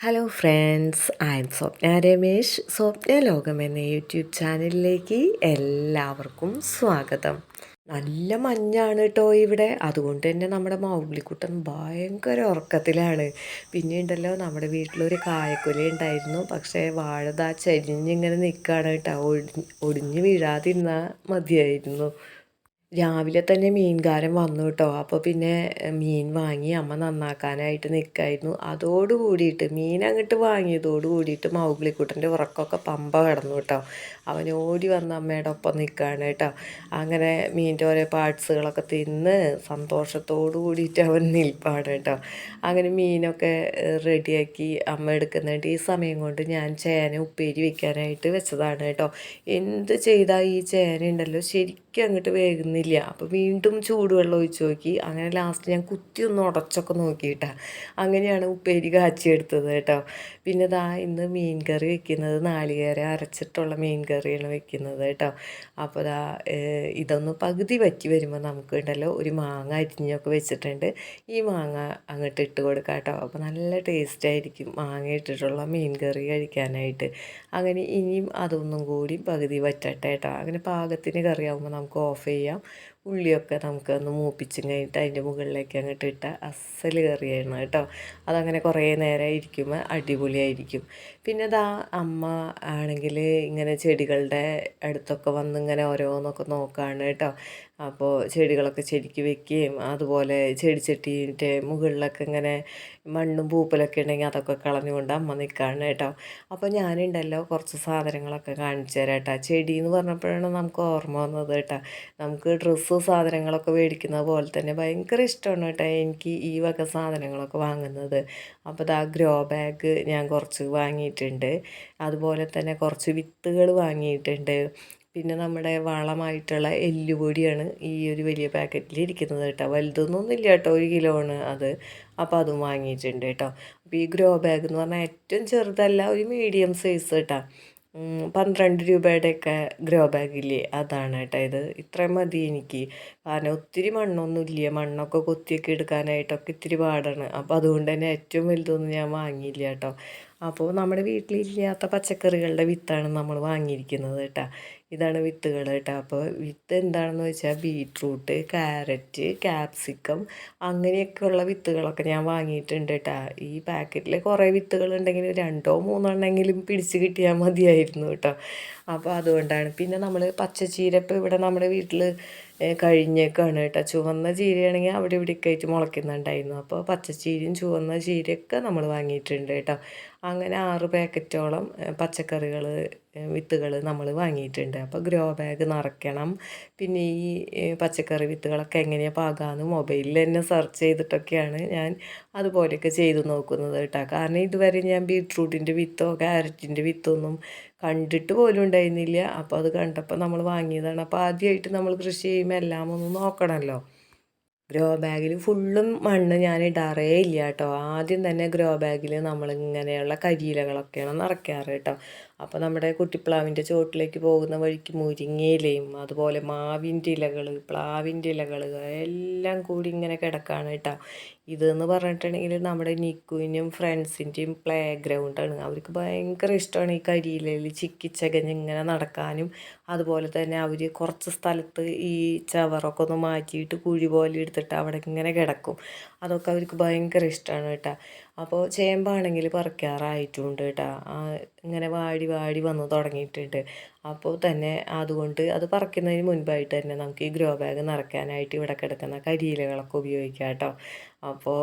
Hello friends I am Swapna Ramesh Swapna Lokam എന്ന YouTube ചാനലിലേക്ക് എല്ലാവർക്കും സ്വാഗതം. നല്ല മഞ്ഞാണ് കേട്ടോ ഇവിടെ. അതുകൊണ്ട് തന്നെ നമ്മുടെ മൗഗ്ലിക്കുട്ടൻ ഭയങ്കര ഉറക്കത്തിലാണ്. പിന്നെ ഉണ്ടല്ലോ നമ്മുടെ വീട്ടിലൊരു കായക്കൊല ഉണ്ടായിരുന്നു. പക്ഷേ വാഴ ചരിഞ്ഞിങ്ങനെ നിൽക്കുകയാണ് കേട്ടോ ഒടിഞ്ഞ് വീഴാതിരുന്നാൽ മതിയായിരുന്നു. രാവിലെ തന്നെ മീൻകാരൻ വന്നു കേട്ടോ. അപ്പോൾ പിന്നെ മീൻ വാങ്ങി അമ്മ നന്നാക്കാനായിട്ട് നിൽക്കായിരുന്നു അതോട് കൂടിയിട്ട് മീൻ അങ്ങോട്ട് വാങ്ങിയതോട് കൂടിയിട്ട് മൗഗ്ലിക്കുട്ടന്റെ ഉറക്കമൊക്കെ പമ്പ കിടന്നു കേട്ടോ. അവൻ ഓടി വന്ന് അമ്മയുടെ ഒപ്പം നിൽക്കുകയാണ് കേട്ടോ. അങ്ങനെ മീനിന്റെ ഓരോ പാർട്സുകളൊക്കെ തിന്ന് സന്തോഷത്തോടു കൂടിയിട്ട് അവൻ നിൽപ്പാണ് കേട്ടോ. അങ്ങനെ മീനൊക്കെ റെഡിയാക്കി അമ്മ എടുക്കുന്നുണ്ട്. ഈ സമയം കൊണ്ട് ഞാൻ ചേന ഉപ്പേരി വെക്കാനായിട്ട് വെച്ചതാണ് കേട്ടോ. എന്ത് ചെയ്താൽ ഈ ചേന ഉണ്ടല്ലോ? ശരിക്കും അങ്ങോട്ട് വേകുന്നില്ല. അപ്പോൾ വീണ്ടും ചൂടുവെള്ളം ഒഴിച്ച് നോക്കി. അങ്ങനെ ലാസ്റ്റ് ഞാൻ കുത്തി ഒന്ന് ഉടച്ചൊക്കെ നോക്കിയിട്ടാണ് അങ്ങനെയാണ് ഉപ്പേരി കാച്ചിയെടുത്തത് കേട്ടോ. പിന്നെ ദാ ഇന്ന് മീൻ കറി വെക്കുന്നത് നാളികേരം അരച്ചിട്ടുള്ള മീൻ കറിയാണ് വെക്കുന്നത് കേട്ടോ. അപ്പോൾ ദാ ഇതൊന്ന് പകുതി വറ്റി വരുമ്പോൾ നമുക്ക് ഉണ്ടല്ലോ ഒരു മാങ്ങ അരിഞ്ഞൊക്കെ വെച്ചിട്ടുണ്ട്. ഈ മാങ്ങ അങ്ങോട്ട് ഇട്ട് കൊടുക്കാം കേട്ടോ. അപ്പോൾ നല്ല ടേസ്റ്റ് ആയിരിക്കും മാങ്ങ ഇട്ടിട്ടുള്ള മീൻ കറി കഴിക്കാനായിട്ട്. അങ്ങനെ ഇനിയും അതൊന്നും കൂടി പകുതി വറ്റട്ടെ കേട്ടോ. അങ്ങനെ പാകത്തിന് കറിയാവുമ്പോൾ നമുക്ക് ഓഫ് ചെയ്യാം. ഉള്ളിയൊക്കെ നമുക്കൊന്ന് മൂപ്പിച്ചും കഴിഞ്ഞിട്ട് അതിന്റെ മുകളിലേക്ക് അങ്ങോട്ട് ഇട്ട അസൽ കറിയാണ് കേട്ടോ. അതങ്ങനെ കുറേ നേരം ഇരിക്കുമ്പോൾ അടിപൊളിയായിരിക്കും. പിന്നെ ദാ അമ്മ ആണെങ്കിൽ ഇങ്ങനെ ചെടികളുടെ അടുത്തൊക്കെ വന്ന് ഇങ്ങനെ ഓരോന്നൊക്കെ നോക്കുകയാണ് കേട്ടോ. അപ്പോൾ ചെടികളൊക്കെ ചെടിക്ക് വെക്കുകയും അതുപോലെ ചെടിച്ചട്ടീന്റെ മുകളിലൊക്കെ ഇങ്ങനെ മണ്ണും പൂപ്പലൊക്കെ ഉണ്ടെങ്കിൽ അതൊക്കെ കളഞ്ഞുകൊണ്ട് അമ്മ നിൽക്കുകയാണ് കേട്ടോ. അപ്പോൾ ഞാനുണ്ടല്ലോ കുറച്ച് സാധനങ്ങളൊക്കെ കാണിച്ചു തരാം കേട്ടോ. ചെടി എന്ന് പറഞ്ഞപ്പോഴാണ് നമുക്ക് ഓർമ്മ വന്നത് കേട്ടോ. നമുക്ക് ഡ്രസ്സ് സാധനങ്ങളൊക്കെ മേടിക്കുന്ന പോലെ തന്നെ ഭയങ്കര ഇഷ്ടമാണ് കേട്ടോ എനിക്ക് ഈ വക സാധനങ്ങളൊക്കെ വാങ്ങുന്നത്. അപ്പോൾ ഇതാ ഗ്രോ ബാഗ് ഞാൻ കുറച്ച് വാങ്ങിയിട്ടുണ്ട്. അതുപോലെ തന്നെ കുറച്ച് വിത്തുകൾ വാങ്ങിയിട്ടുണ്ട്. പിന്നെ നമ്മുടെ വളമായിട്ടുള്ള എല്ലുപൊടിയാണ് ഈ ഒരു വലിയ പാക്കറ്റിൽ ഇരിക്കുന്നത് കേട്ടോ. വലുതൊന്നും ഇല്ല കേട്ടോ ഒരു കിലോ ആണ് അത്. അപ്പോൾ അതും വാങ്ങിയിട്ടുണ്ട് കേട്ടോ. അപ്പോൾ ഈ ഗ്രോ ബാഗ് എന്ന് പറഞ്ഞാൽ ഏറ്റവും ചെറുതല്ല ഒരു മീഡിയം സൈസ് കേട്ടോ. പന്ത്രണ്ട് രൂപയുടെയൊക്കെ ഗ്രോ ബാഗില്ലേ? അതാണ് കേട്ടോ ഇത്. ഇത്രയും മതി എനിക്ക്. കാരണം ഒത്തിരി മണ്ണൊന്നും ഇല്ല. മണ്ണൊക്കെ കൊത്തിയൊക്കെ എടുക്കാനായിട്ടൊക്കെ ഇത്തിരി പാടാണ്. അപ്പോൾ അതുകൊണ്ട് തന്നെ ഏറ്റവും വലുതൊന്നും ഞാൻ വാങ്ങിയില്ല കേട്ടോ. അപ്പോൾ നമ്മുടെ വീട്ടിലില്ലാത്ത പച്ചക്കറികളുടെ വിത്താണ് നമ്മൾ വാങ്ങിയിരിക്കുന്നത് കേട്ടോ. ഇതാണ് വിത്തുകൾ കേട്ടോ. അപ്പോൾ വിത്ത് എന്താണെന്ന് വെച്ചാൽ ബീട്രൂട്ട് ക്യാരറ്റ് ക്യാപ്സിക്കം അങ്ങനെയൊക്കെയുള്ള വിത്തുകളൊക്കെ ഞാൻ വാങ്ങിയിട്ടുണ്ട് കേട്ടോ. ഈ പാക്കറ്റിൽ കുറേ വിത്തുകൾ ഉണ്ടെങ്കിൽ രണ്ടോ മൂന്നോ എണ്ണെങ്കിലും പിടിച്ച് കിട്ടിയാൽ മതിയായിരുന്നു കേട്ടോ. അപ്പോൾ അതുകൊണ്ടാണ്. പിന്നെ നമ്മൾ പച്ചച്ചീര ഇപ്പോൾ ഇവിടെ നമ്മുടെ വീട്ടിൽ കഴിഞ്ഞേക്കാണ് കേട്ടോ. ചുവന്ന ചീരയാണെങ്കിൽ അവിടെ ഇവിടെയൊക്കെ ആയിട്ട് മുളയ്ക്കുന്നുണ്ടായിരുന്നു. അപ്പോൾ പച്ചച്ചീരയും ചുവന്ന ചീരയൊക്കെ നമ്മൾ വാങ്ങിയിട്ടുണ്ട് കേട്ടോ. അങ്ങനെ ആറ് പാക്കറ്റോളം പച്ചക്കറികൾ വിത്തുകൾ നമ്മൾ വാങ്ങിയിട്ടുണ്ട്. അപ്പോൾ ഗ്രോ ബാഗ് നിറയ്ക്കണം. പിന്നെ ഈ പച്ചക്കറി വിത്തുകളൊക്കെ എങ്ങനെയാണ് പാകാന്ന് മൊബൈലിൽ തന്നെ സെർച്ച് ചെയ്തിട്ടൊക്കെയാണ് ഞാൻ അതുപോലെയൊക്കെ ചെയ്തു നോക്കുന്നത് കേട്ടോ. കാരണം ഇതുവരെ ഞാൻ ബീട്രൂട്ടിന്റെ വിത്തോ ക്യാരറ്റിന്റെ വിത്തോ ഒന്നും കണ്ടിട്ട് പോലും ഉണ്ടായിരുന്നില്ല. അപ്പോൾ അത് കണ്ടപ്പോൾ നമ്മൾ വാങ്ങിയതാണ്. അപ്പോൾ ആദ്യമായിട്ട് നമ്മൾ കൃഷി ചെയ്യുമ്പോൾ എല്ലാം ഒന്ന് നോക്കണമല്ലോ ഗ്രോ ബാഗിൽ ഫുള്ളും മണ്ണ് ഞാൻ ഇടാറേ ഇല്ല കേട്ടോ. ആദ്യം തന്നെ ഗ്രോ ബാഗിൽ നമ്മൾ ഇങ്ങനെയുള്ള കരിയിലകളൊക്കെയാണ് നിറയ്ക്കാറ് കേട്ടോ. അപ്പോൾ നമ്മുടെ കുട്ടിപ്ലാവിന്റെ ചുവട്ടിലേക്ക് പോകുന്ന വഴിക്ക് മുരിങ്ങയിലയും അതുപോലെ മാവിന്റെ ഇലകൾ പ്ലാവിന്റെ ഇലകൾ എല്ലാം കൂടി ഇങ്ങനെ കിടക്കുകയാണ് കേട്ടോ. ഇതെന്ന് പറഞ്ഞിട്ടുണ്ടെങ്കിൽ നമ്മുടെ നിക്കുവിനും ഫ്രണ്ട്സിന്റെയും പ്ലേ ഗ്രൗണ്ടാണ് അവർക്ക് ഭയങ്കര ഇഷ്ടമാണ് ഈ കരിയിലയിൽ ചിക്കിച്ചകഞ്ഞ് ഇങ്ങനെ നടക്കാനും അതുപോലെ തന്നെ അവർ കുറച്ച് സ്ഥലത്ത് ഈ ചവറൊക്കെ ഒന്ന് മാറ്റിയിട്ട് കുഴി പോലെ എടുത്തിട്ട് അവിടെ ഇങ്ങനെ കിടക്കും. അതൊക്കെ അവർക്ക് ഭയങ്കര ഇഷ്ടമാണ് കേട്ടോ. അപ്പോൾ ചേമ്പാണെങ്കിൽ പറിക്കാറായിട്ടുണ്ട് കേട്ടോ ഇങ്ങനെ വാടി വാടി വന്ന് തുടങ്ങിയിട്ടുണ്ട്. അപ്പോൾ തന്നെ അതുകൊണ്ട് അത് പറിക്കുന്നതിന് മുൻപായിട്ട് തന്നെ നമുക്ക് ഈ ഗ്രോ ബാഗ് നിറയ്ക്കാനായിട്ട് ഇവിടെ കിടക്കുന്ന കരിയിലകളൊക്കെ ഉപയോഗിക്കാം കേട്ടോ അപ്പോൾ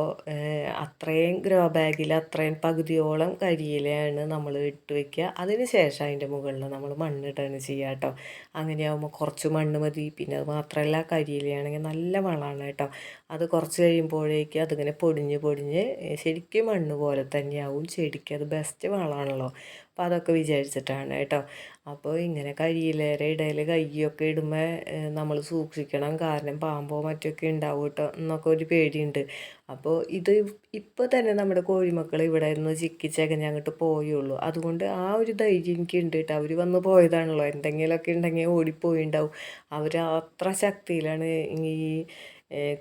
അത്രയും ഗ്രോ ബാഗിൽ അത്രയും പകുതിയോളം കരിയിലയാണ് നമ്മൾ ഇട്ട് വയ്ക്കുക അതിന് ശേഷം അതിന്റെ മുകളിൽ നമ്മൾ മണ്ണിട്ടാണ് ചെയ്യുക കേട്ടോ. അങ്ങനെയാകുമ്പോൾ കുറച്ച് മണ്ണ് മതി. പിന്നെ അത് മാത്രമല്ല കരിയിലയാണെങ്കിൽ നല്ല വളമാണ് കേട്ടോ. അത് കുറച്ച് കഴിയുമ്പോഴേക്ക് അതിങ്ങനെ പൊടിഞ്ഞ് പൊടിഞ്ഞ് ശരിക്കും മണ്ണ് പോലെ തന്നെയാവും. ചെടിക്ക് അത് ബെസ്റ്റ് വളമാണല്ലോ അപ്പോൾ അതൊക്കെ വിചാരിച്ചിട്ടാണ് കേട്ടോ. അപ്പോൾ ഇങ്ങനെ കരിയിലേറെ ഇടയിൽ കയ്യൊക്കെ ഇടുമ്പോൾ നമ്മൾ സൂക്ഷിക്കണം. കാരണം പാമ്പോ മറ്റൊക്കെ ഉണ്ടാവും കേട്ടോ എന്നൊക്കെ ഒരു പേടിയുണ്ട്. അപ്പോൾ ഇത് ഇപ്പോൾ തന്നെ നമ്മുടെ കോഴിമക്കൾ ഇവിടെ നിന്ന് ചിക്കി ചകഞ്ഞ് അങ്ങോട്ട് പോയുള്ളൂ. അതുകൊണ്ട് ആ ഒരു ധൈര്യം എനിക്ക് ഉണ്ട് കേട്ടോ. അവർ വന്ന് പോയതാണല്ലോ. എന്തെങ്കിലുമൊക്കെ ഉണ്ടെങ്കിൽ ഓടിപ്പോയിണ്ടാവും. അവർ അത്ര ശക്തിയിലാണ് ഈ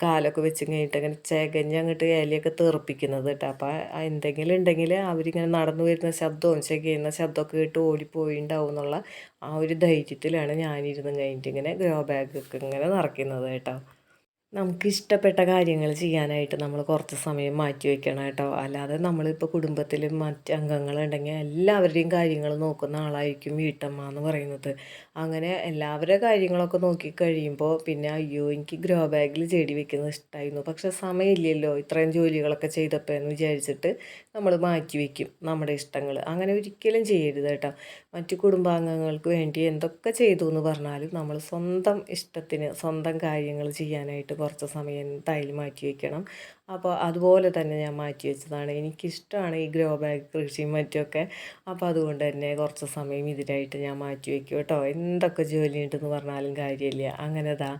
കാലൊക്കെ വെച്ച് കഴിഞ്ഞിട്ട് അങ്ങനെ ചകഞ്ഞ് അങ്ങോട്ട് ഇലയൊക്കെ തെറിപ്പിക്കുന്നത് കേട്ടോ. അപ്പോൾ എന്തെങ്കിലും ഉണ്ടെങ്കിൽ അവരിങ്ങനെ നടന്നു വരുന്ന ശബ്ദവും ചകയുന്ന ശബ്ദമൊക്കെ കേട്ട് ഓടിപ്പോയിണ്ടാവും എന്നുള്ള ആ ഒരു ധൈര്യത്തിലാണ് ഞാനിരുന്ന് കഴിഞ്ഞിട്ട് ഇങ്ങനെ ഗ്രോ ബാഗൊക്കെ ഇങ്ങനെ നിറയ്ക്കുന്നത് കേട്ടോ. നമുക്ക് ഇഷ്ടപ്പെട്ട കാര്യങ്ങൾ ചെയ്യാനായിട്ട് നമ്മൾ കുറച്ച് സമയം മാറ്റി വെക്കണം കേട്ടോ. അല്ലാതെ നമ്മളിപ്പോൾ കുടുംബത്തിൽ മറ്റ് അംഗങ്ങളുണ്ടെങ്കിൽ എല്ലാവരുടെയും കാര്യങ്ങൾ നോക്കുന്ന ആളായിരിക്കും വീട്ടമ്മ എന്ന് പറയുന്നത്. അങ്ങനെ എല്ലാവരുടെ കാര്യങ്ങളൊക്കെ നോക്കി കഴിയുമ്പോൾ പിന്നെ അയ്യോ എനിക്ക് ഗ്രോ ബാഗിൽ ചെടി വെക്കുന്നത് ഇഷ്ടമായിരുന്നു പക്ഷെ സമയമില്ലല്ലോ ഇത്രയും ജോലികളൊക്കെ ചെയ്തപ്പോൾ എന്ന് വിചാരിച്ചിട്ട് നമ്മൾ മാറ്റി വയ്ക്കും നമ്മുടെ ഇഷ്ടങ്ങൾ. അങ്ങനെ ഒരിക്കലും ചെയ്യരുത് കേട്ടോ. മറ്റു കുടുംബാംഗങ്ങൾക്ക് വേണ്ടി എന്തൊക്കെ ചെയ്തു എന്ന് പറഞ്ഞാലും നമ്മൾ സ്വന്തം ഇഷ്ടത്തിന് സ്വന്തം കാര്യങ്ങൾ ചെയ്യാനായിട്ട് കുറച്ച് സമയം എന്തായാലും മാറ്റി വയ്ക്കണം അപ്പോൾ അതുപോലെ തന്നെ ഞാൻ മാറ്റി വെച്ചതാണ്. എനിക്കിഷ്ടമാണ് ഈ ഗ്രോ ബാഗ് കൃഷിയും മറ്റുമൊക്കെ. അപ്പോൾ അതുകൊണ്ട് തന്നെ കുറച്ച് സമയം ഇതിനായിട്ട് ഞാൻ മാറ്റി വയ്ക്കും കേട്ടോ. എന്തൊക്കെ ജോലി ഉണ്ടെന്ന് പറഞ്ഞാലും കാര്യമില്ല. അങ്ങനെ ദാ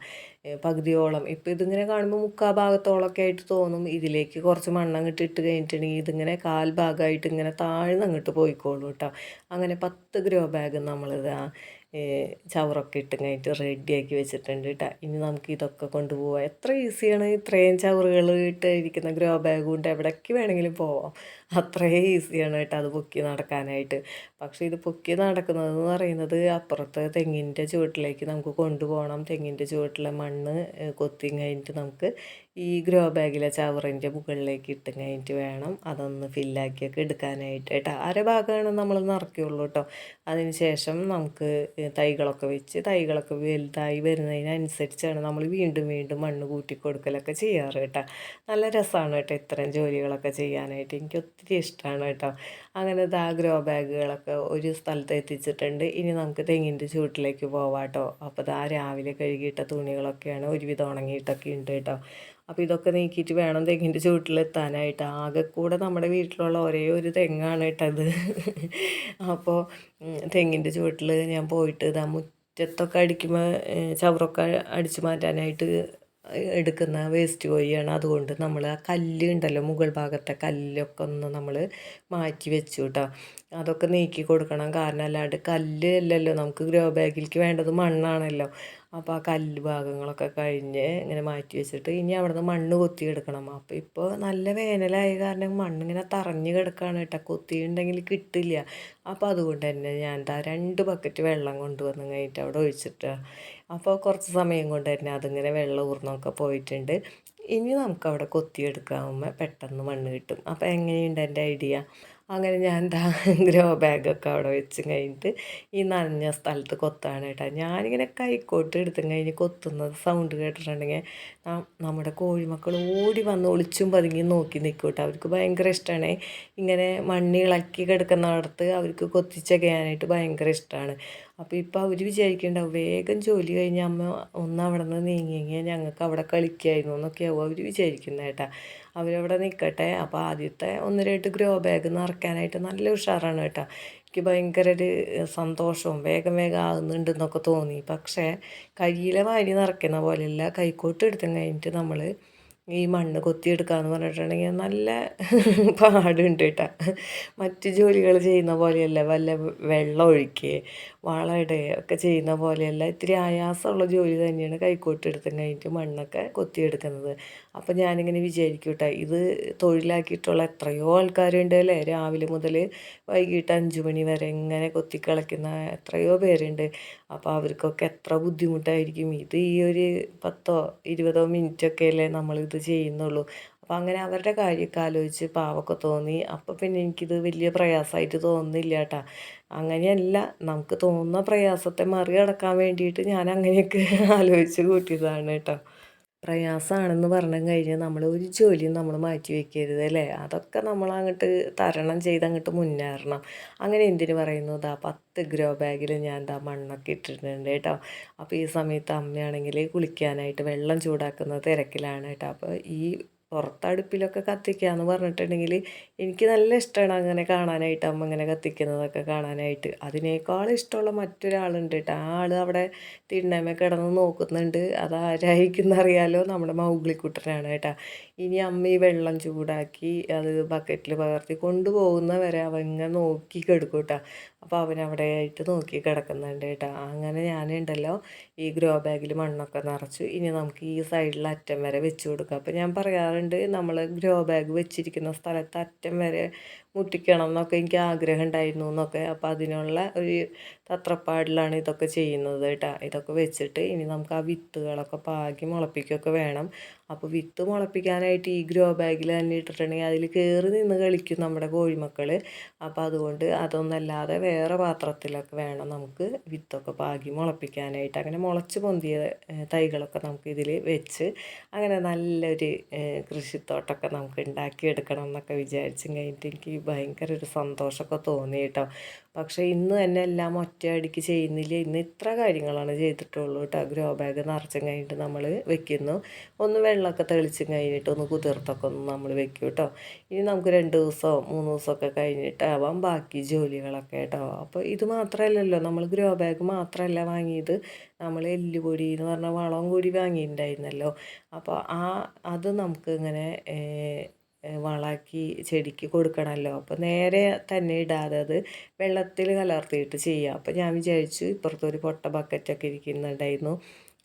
പകുതിയോളം. ഇപ്പോൾ ഇതിങ്ങനെ കാണുമ്പോൾ മുക്കാ ഭാഗത്തോളമൊക്കെ ആയിട്ട് തോന്നും. ഇതിലേക്ക് കുറച്ച് മണ്ണങ്ങോട്ട് ഇട്ട് കഴിഞ്ഞിട്ടുണ്ടെങ്കിൽ ഇതിങ്ങനെ കാൽ ഭാഗമായിട്ട് ഇങ്ങനെ താഴ്ന്നങ്ങോട്ട് പോയിക്കോളൂ കേട്ടോ. അങ്ങനെ പത്ത് ഗ്രോ ബാഗ് നമ്മളിതാ ചവറൊക്കെ ഇട്ട് കഴിഞ്ഞിട്ട് റെഡിയാക്കി വെച്ചിട്ടുണ്ട് കേട്ടോ ഇനി നമുക്ക് ഇതൊക്കെ കൊണ്ടുപോവാം. എത്ര ഈസിയാണ് ഇത്രയും ചവറുകൾ ഇട്ട് ഇരിക്കുന്ന ഗ്രോ ബാഗ് കൊണ്ട് എവിടേക്ക് വേണമെങ്കിലും പോവാം. അത്രയും ഈസിയാണ് കേട്ടോ അത് പൊക്കി നടക്കാനായിട്ട്. പക്ഷേ ഇത് പൊക്കി നടക്കുന്നതെന്ന് പറയുന്നത് അപ്പുറത്ത് തെങ്ങിന്റെ ചുവട്ടിലേക്ക് നമുക്ക് കൊണ്ടുപോകണം. തെങ്ങിന്റെ ചുവട്ടിലെ മണ്ണ് കൊത്തി കഴിഞ്ഞിട്ട് നമുക്ക് ഈ ഗ്രോ ബാഗിലെ ചവറിന്റെ മുകളിലേക്ക് ഇട്ട് കഴിഞ്ഞിട്ട് വേണം അതൊന്ന് ഫില്ലാക്കിയൊക്കെ എടുക്കാനായിട്ട് കേട്ടോ. അര ഭാഗമാണ് നമ്മൾ നിറയ്ക്കുള്ളൂ കേട്ടോ. അതിന് ശേഷം നമുക്ക് തൈകളൊക്കെ വെച്ച് തൈകളൊക്കെ വലുതായി വരുന്നതിനനുസരിച്ചാണ് നമ്മൾ വീണ്ടും വീണ്ടും മണ്ണ് കൂട്ടി കൊടുക്കലൊക്കെ ചെയ്യാറ് കേട്ടോ. നല്ല രസമാണ് കേട്ടോ ഇത്തരം ജോലികളൊക്കെ ചെയ്യാനായിട്ട്. എനിക്ക് ഒത്തിരി ഇഷ്ടമാണ് കേട്ടോ. അങ്ങനെ ആ ഗ്രോ ബാഗുകളൊക്കെ ഒരു സ്ഥലത്ത് എത്തിച്ചിട്ടുണ്ട്. ഇനി നമുക്ക് തെങ്ങിന്റെ ചൂട്ടിലേക്ക് പോവാട്ടോ അപ്പോൾ ദാ രാവിലെ കഴുകിയിട്ട തുണികളൊക്കെയാണ് ഒരുവിധം ഉണങ്ങിയിട്ടൊക്കെ ഉണ്ട് കേട്ടോ. അപ്പോൾ ഇതൊക്കെ നീക്കിയിട്ട് വേണം തെങ്ങിന്റെ ചുവട്ടിലെത്താനായിട്ട് ആകെ കൂടെ നമ്മുടെ വീട്ടിലുള്ള ഒരേ ഒരു തെങ്ങാണ് കേട്ടത് അപ്പോൾ തെങ്ങിന്റെ ചുവട്ടിൽ ഞാൻ പോയിട്ട് ഇതാ മുറ്റത്തൊക്കെ അടിക്കുമ്പോൾ ചവറൊക്കെ അടിച്ചു മാറ്റാനായിട്ട് എടുക്കുന്ന വേസ്റ്റ് കോഴിയാണ്. അതുകൊണ്ട് നമ്മൾ ആ കല്ല് ഉണ്ടല്ലോ മുകൾ ഭാഗത്തെ കല്ലൊക്കെ ഒന്ന് നമ്മൾ മാറ്റി വെച്ചു കേട്ടോ അതൊക്കെ നീക്കി കൊടുക്കണം. കാരണം അല്ലാണ്ട് കല്ല് അല്ലല്ലോ നമുക്ക് ഗ്രോ ബാഗിലേക്ക് വേണ്ടത് മണ്ണാണല്ലോ. അപ്പോൾ ആ കല്ല് ഭാഗങ്ങളൊക്കെ കഴിഞ്ഞ് ഇങ്ങനെ മാറ്റി വെച്ചിട്ട് ഇനി അവിടെ നിന്ന് മണ്ണ് കൊത്തി എടുക്കണം. അപ്പോൾ ഇപ്പോൾ നല്ല വേനലായ കാരണം മണ്ണിങ്ങനെ തറഞ്ഞ് കിടക്കുകയാണ് കേട്ടോ. കൊത്തിയുണ്ടെങ്കിൽ കിട്ടില്ല. അപ്പോൾ അതുകൊണ്ട് തന്നെ ഞാൻ എന്താ രണ്ട് ബക്കറ്റ് വെള്ളം കൊണ്ടുവന്ന് കഴിഞ്ഞിട്ട് അവിടെ ഒഴിച്ചിട്ട്. അപ്പോൾ കുറച്ച് സമയം കൊണ്ട് തന്നെ അതിങ്ങനെ വെള്ളം ഊർന്നൊക്കെ പോയിട്ടുണ്ട്. ഇനി നമുക്കവിടെ കൊത്തിയെടുക്കാവുമ്പോൾ പെട്ടെന്ന് മണ്ണ് കിട്ടും. അപ്പോൾ എങ്ങനെയുണ്ട് എന്റെ ഐഡിയ? അങ്ങനെ ഞാൻ ദാ ഗ്രോ ബാഗൊക്കെ അവിടെ വെച്ച് കഴിഞ്ഞിട്ട് ഈ നനഞ്ഞ സ്ഥലത്ത് കൊത്താണ് കേട്ടോ. ഞാനിങ്ങനെ കൈക്കോട്ട് എടുത്തും കഴിഞ്ഞ് കൊത്തുന്നത് സൗണ്ട് കേട്ടിട്ടുണ്ടെങ്കിൽ നമ്മുടെ കോഴിമക്കൾ ഓടി വന്ന് ഒളിച്ചും പതുങ്ങി നോക്കി നിൽക്കും കേട്ടോ. അവർക്ക് ഭയങ്കര ഇഷ്ടമാണ്. ഇങ്ങനെ മണ്ണി ഇളക്കി കിടക്കുന്നിടത്ത് അവർക്ക് കൊത്തിച്ചകയാനായിട്ട് ഭയങ്കര ഇഷ്ടമാണ്. അപ്പോൾ ഇപ്പോൾ അവർ വിചാരിക്കുന്നുണ്ടാവും വേഗം ജോലി കഴിഞ്ഞ് അമ്മ ഒന്ന് അവിടെ നിന്ന് നീങ്ങിയെങ്കിൽ ഞങ്ങൾക്ക് അവിടെ കളിക്കായിരുന്നു എന്നൊക്കെയാവും അവർ വിചാരിക്കുന്നത് കേട്ടോ. അവരവിടെ നിൽക്കട്ടെ അപ്പോൾ ആദ്യത്തെ ഒന്ന് രണ്ട് ഗ്രോ ബാഗ് നിറയ്ക്കാനായിട്ട് നല്ല ഉഷാറാണ് കേട്ടോ. എനിക്ക് ഭയങ്കര ഒരു സന്തോഷവും വേഗം വേഗം ആകുന്നുണ്ടെന്നൊക്കെ തോന്നി. പക്ഷേ കയ്യിലെ വാരി നിറയ്ക്കുന്ന പോലെയല്ല കൈക്കോട്ട് എടുത്തും കഴിഞ്ഞിട്ട് നമ്മൾ ഈ മണ്ണ് കൊത്തിയെടുക്കാന്ന് പറഞ്ഞിട്ടുണ്ടെങ്കിൽ നല്ല പാടുണ്ട് കേട്ടോ. മറ്റ് ജോലികൾ ചെയ്യുന്ന പോലെയല്ല വല്ല വെള്ളം ഒഴിക്കുക വളമിടുക ഒക്കെ ചെയ്യുന്ന പോലെയല്ല. ഇത്തിരി ആയാസമുള്ള ജോലി തന്നെയാണ് കൈക്കോട്ടെടുത്തും കഴിഞ്ഞിട്ട് മണ്ണൊക്കെ കൊത്തിയെടുക്കുന്നത്. അപ്പം ഞാനിങ്ങനെ വിചാരിക്കും കേട്ടോ ഇത് തൊഴിലാക്കിയിട്ടുള്ള എത്രയോ ആൾക്കാരുണ്ട് അല്ലേ? രാവിലെ മുതൽ വൈകിട്ട് അഞ്ച് മണി വരെ ഇങ്ങനെ കൊത്തിക്കളയ്ക്കുന്ന എത്രയോ പേരുണ്ട്. അപ്പോൾ അവർക്കൊക്കെ എത്ര ബുദ്ധിമുട്ടായിരിക്കും. ഇത് ഈ ഒരു പത്തോ ഇരുപതോ മിനിറ്റൊക്കെ അല്ലേ നമ്മളിത് ചെയ്യുന്നുള്ളൂ. അപ്പോൾ അങ്ങനെ അവരുടെ കാര്യമൊക്കെ ആലോചിച്ച് പാവമൊക്കെ തോന്നി. അപ്പോൾ പിന്നെ എനിക്കിത് വലിയ പ്രയാസമായിട്ട് തോന്നുന്നില്ല കേട്ടോ അങ്ങനെയല്ല നമുക്ക് തോന്നുന്ന പ്രയാസത്തെ മറികടക്കാൻ വേണ്ടിയിട്ട് ഞാൻ അങ്ങനെയൊക്കെ ആലോചിച്ച് കൂട്ടിയതാണ് കേട്ടോ പ്രയാസമാണെന്ന് പറഞ്ഞു കഴിഞ്ഞാൽ നമ്മൾ ഒരു ജോലിയും നമ്മൾ മാറ്റി വയ്ക്കരുത് അല്ലേ? അതൊക്കെ നമ്മൾ അങ്ങോട്ട് തരണം ചെയ്ത് അങ്ങോട്ട് മുന്നേറണം. അങ്ങനെ എന്തിനു പറയുന്നു? ഇതാ പത്ത് ഗ്രോ ബാഗിൽ ഞാൻ എന്താ മണ്ണൊക്കെ ഇട്ടിട്ടുണ്ട് കേട്ടോ. അപ്പോൾ ഈ സമയത്ത് അമ്മയാണെങ്കിൽ കുളിക്കാനായിട്ട് വെള്ളം ചൂടാക്കുന്ന തിരക്കിലാണ് കേട്ടോ. അപ്പോൾ ഈ പുറത്തടുപ്പിലൊക്കെ കത്തിക്കാന്ന് പറഞ്ഞിട്ടുണ്ടെങ്കിൽ എനിക്ക് നല്ല ഇഷ്ടമാണ് അങ്ങനെ കാണാനായിട്ട് അമ്മ ഇങ്ങനെ കത്തിക്കുന്നതൊക്കെ കാണാനായിട്ട്. അതിനേക്കാൾ ഇഷ്ടമുള്ള മറ്റൊരാളുണ്ട് കേട്ടോ ആ ആൾ അവിടെ തിണ്ണമ കിടന്ന് നോക്കുന്നുണ്ട്. അത് ആരായിരിക്കും അറിയാലോ? നമ്മുടെ മൗഗ്ലിക്കുട്ടനാണ് കേട്ടോ. ഇനി അമ്മ ഈ വെള്ളം ചൂടാക്കി അത് ബക്കറ്റിൽ പകർത്തി കൊണ്ടുപോകുന്നവരെ അവൻ ഇങ്ങനെ നോക്കി കിടക്കും കേട്ടോ അപ്പോൾ അവനവിടെ ആയിട്ട് നോക്കി കിടക്കുന്നുണ്ട് കേട്ടോ അങ്ങനെ ഞാനുണ്ടല്ലോ. ഈ ഗ്രോ ബാഗിൽ മണ്ണൊക്കെ നിറച്ചു ഇനി നമുക്ക് ഈ സൈഡിൽ അറ്റം വരെ വെച്ച് കൊടുക്കാം. അപ്പോൾ ഞാൻ പറയാറുണ്ട് നമ്മൾ ഗ്രോ ബാഗ് വെച്ചിരിക്കുന്ന സ്ഥലത്ത് അറ്റം വരെ മുട്ടിക്കണം എന്നൊക്കെ എനിക്ക് ആഗ്രഹം ഉണ്ടായിരുന്നു എന്നൊക്കെ. അപ്പോൾ അതിനുള്ള ഒരു തത്രപ്പാടിലാണ് ഇതൊക്കെ ചെയ്യുന്നത് കേട്ടോ. ഇതൊക്കെ വെച്ചിട്ട് ഇനി നമുക്ക് ആ വിത്തുകളൊക്കെ പാകി മുളപ്പിക്കുകയൊക്കെ വേണം. അപ്പോൾ വിത്ത് മുളപ്പിക്കാനായിട്ട് ഈ ഗ്രോ ബാഗിൽ തന്നെ ഇട്ടിട്ടുണ്ടെങ്കിൽ അതിൽ കയറി നിന്ന് കളിക്കും നമ്മുടെ കോഴിമക്കൾ. അപ്പോൾ അതുകൊണ്ട് അതൊന്നല്ലാതെ വേറെ പാത്രത്തിലൊക്കെ വേണം നമുക്ക് വിത്തൊക്കെ പാകി മുളപ്പിക്കാനായിട്ട്. അങ്ങനെ മുളച്ച് പൊന്തിയ തൈകളൊക്കെ നമുക്ക് ഇതിൽ വെച്ച് അങ്ങനെ നല്ലൊരു കൃഷിത്തോട്ടമൊക്കെ നമുക്ക് ഉണ്ടാക്കിയെടുക്കണം എന്നൊക്കെ വിചാരിച്ചും കഴിഞ്ഞിട്ട് എനിക്ക് ഭയങ്കര ഒരു സന്തോഷമൊക്കെ തോന്നി കേട്ടോ പക്ഷേ ഇന്ന് തന്നെ എല്ലാം ഒറ്റയടിക്ക് ചെയ്യുന്നില്ല. ഇന്ന് ഇത്ര കാര്യങ്ങളാണ് ചെയ്തിട്ടുള്ളൂ കേട്ടോ. ഗ്രോ ബാഗ് നിറച്ചും കഴിഞ്ഞിട്ട് നമ്മൾ വെക്കുന്നു. ഒന്ന് വെള്ളമൊക്കെ തെളിച്ചും കഴിഞ്ഞിട്ട് ഒന്ന് കുതിർത്തൊക്കെ ഒന്ന് നമ്മൾ വെക്കും കേട്ടോ. ഇനി നമുക്ക് രണ്ട് ദിവസമോ മൂന്ന് ദിവസമൊക്കെ കഴിഞ്ഞിട്ടാവാം ബാക്കി ജോലികളൊക്കെ കേട്ടോ. അപ്പോൾ ഇത് മാത്രമല്ലല്ലോ നമ്മൾ ഗ്രോ ബാഗ് മാത്രമല്ല വാങ്ങിയത്. നമ്മൾ എല്ലുപൊടി എന്ന് പറഞ്ഞ വളം കൂടി വാങ്ങിയിട്ടുണ്ടായിരുന്നല്ലോ. അപ്പോൾ ആ അത് നമുക്ക് ഇങ്ങനെ വളമാക്കി ചെടിക്ക് കൊടുക്കണമല്ലോ അപ്പോൾ നേരെ തന്നെ ഇടാതെ അത് വെള്ളത്തിൽ കലർത്തിയിട്ട് ചെയ്യുക അപ്പോൾ ഞാൻ വിചാരിച്ചു ഇപ്പുറത്തൊരു പൊട്ട ബക്കറ്റൊക്കെ ഇരിക്കുന്നുണ്ടായിരുന്നു.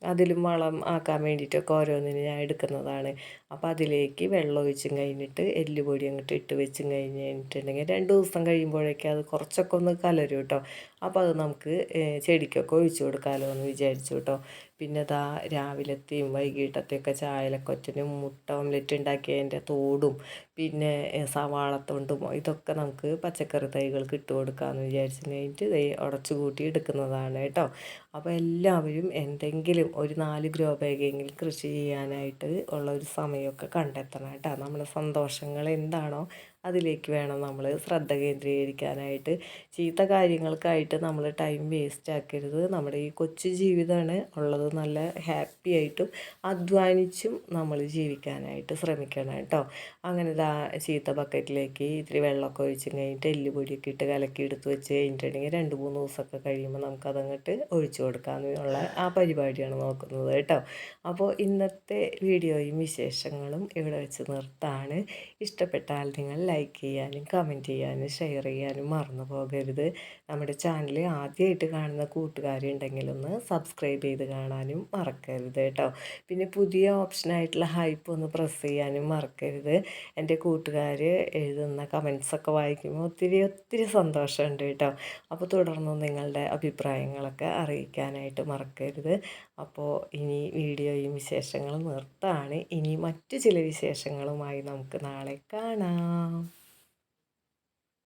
അതിലും വളം ആക്കാൻ വേണ്ടിയിട്ടൊക്കെ ഓരോന്നിനും ഞാൻ എടുക്കുന്നതാണ്. അപ്പോൾ അതിലേക്ക് വെള്ളം ഒഴിച്ചും കഴിഞ്ഞിട്ട് എല്ലുപൊടി അങ്ങോട്ട് ഇട്ട് വെച്ചും കഴിഞ്ഞ് കഴിഞ്ഞിട്ടുണ്ടെങ്കിൽ രണ്ട് ദിവസം കഴിയുമ്പോഴേക്കും അത് കുറച്ചൊക്കെ ഒന്ന് കലരും കേട്ടോ അപ്പോൾ അത് നമുക്ക് ചെടിക്കൊക്കെ ഒഴിച്ചു കൊടുക്കാമല്ലോ എന്ന് വിചാരിച്ചു കേട്ടോ പിന്നെ ഇതാ രാവിലത്തെയും വൈകിട്ടത്തെയൊക്കെ ചായലക്കൊറ്റനും മുട്ട ഓംലെറ്റ് ഉണ്ടാക്കിയതിന്റെ തോടും പിന്നെ സവാളത്തൊണ്ടും ഇതൊക്കെ നമുക്ക് പച്ചക്കറി തൈകൾക്ക് ഇട്ട് കൊടുക്കാമെന്ന് വിചാരിച്ചു കഴിഞ്ഞിട്ട് ഇതേ ഉടച്ചു കൂട്ടി എടുക്കുന്നതാണ് കേട്ടോ അപ്പോൾ എല്ലാവരും എന്തെങ്കിലും ഒരു നാല് ഗ്രോ ബാഗെങ്കിലും കൃഷി ചെയ്യാനായിട്ട് ഉള്ള ഒരു സമയമൊക്കെ കണ്ടെത്തണം കേട്ടോ നമ്മുടെ സന്തോഷങ്ങൾ എന്താണോ അതിലേക്ക് വേണം നമ്മൾ ശ്രദ്ധ കേന്ദ്രീകരിക്കാനായിട്ട്. ചീത്ത കാര്യങ്ങൾക്കായിട്ട് നമ്മൾ ടൈം വേസ്റ്റ് ആക്കരുത്. നമ്മുടെ ഈ കൊച്ചു ജീവിതമാണ് ഉള്ളത് നല്ല ഹാപ്പി ആയിട്ടും അധ്വാനിച്ചും നമ്മൾ ജീവിക്കാനായിട്ട് ശ്രമിക്കണം കേട്ടോ. അങ്ങനെ ഇതാ ചീത്ത ബക്കറ്റിലേക്ക് ഇത്തിരി വെള്ളമൊക്കെ ഒഴിച്ച് കഴിഞ്ഞിട്ട് എല്ലുപൊടിയൊക്കെ ഇട്ട് കലക്കി എടുത്ത് വെച്ച് കഴിഞ്ഞിട്ടുണ്ടെങ്കിൽ രണ്ട് മൂന്ന് ദിവസമൊക്കെ കഴിയുമ്പോൾ നമുക്കതങ്ങോട്ട് ഒഴിച്ചു കൊടുക്കാമെന്നുള്ള ആ പരിപാടിയാണ് നോക്കുന്നത് കേട്ടോ. അപ്പോൾ ഇന്നത്തെ വീഡിയോയും വിശേഷങ്ങളും ഇവിടെ വെച്ച് നിർത്താണ്. ഇഷ്ടപ്പെട്ടാൽ നിങ്ങൾ ലൈക്ക് ചെയ്യാനും കമന്റ് ചെയ്യാനും ഷെയർ ചെയ്യാനും മറന്നു പോകരുത്. നമ്മുടെ ചാനൽ ആദ്യമായിട്ട് കാണുന്ന കൂട്ടുകാരുണ്ടെങ്കിൽ ഒന്ന് സബ്സ്ക്രൈബ് ചെയ്ത് കാണാനും മറക്കരുത് കേട്ടോ. പിന്നെ പുതിയ ഓപ്ഷനായിട്ടുള്ള ഹൈപ്പ് ഒന്ന് പ്രസ് ചെയ്യാനും മറക്കരുത്. എന്റെ കൂട്ടുകാർ എഴുതുന്ന കമൻസൊക്കെ വായിക്കുമ്പോൾ ഒത്തിരി ഒത്തിരി സന്തോഷമുണ്ട് കേട്ടോ. അപ്പോൾ തുടർന്നും നിങ്ങളുടെ അഭിപ്രായങ്ങളൊക്കെ അറിയിക്കാനായിട്ട് മറക്കരുത്. അപ്പോൾ ഇനി വീഡിയോയും വിശേഷങ്ങളും നിർത്താണ്. ഇനി മറ്റു ചില വിശേഷങ്ങളുമായി നമുക്ക് നാളെ കാണാം.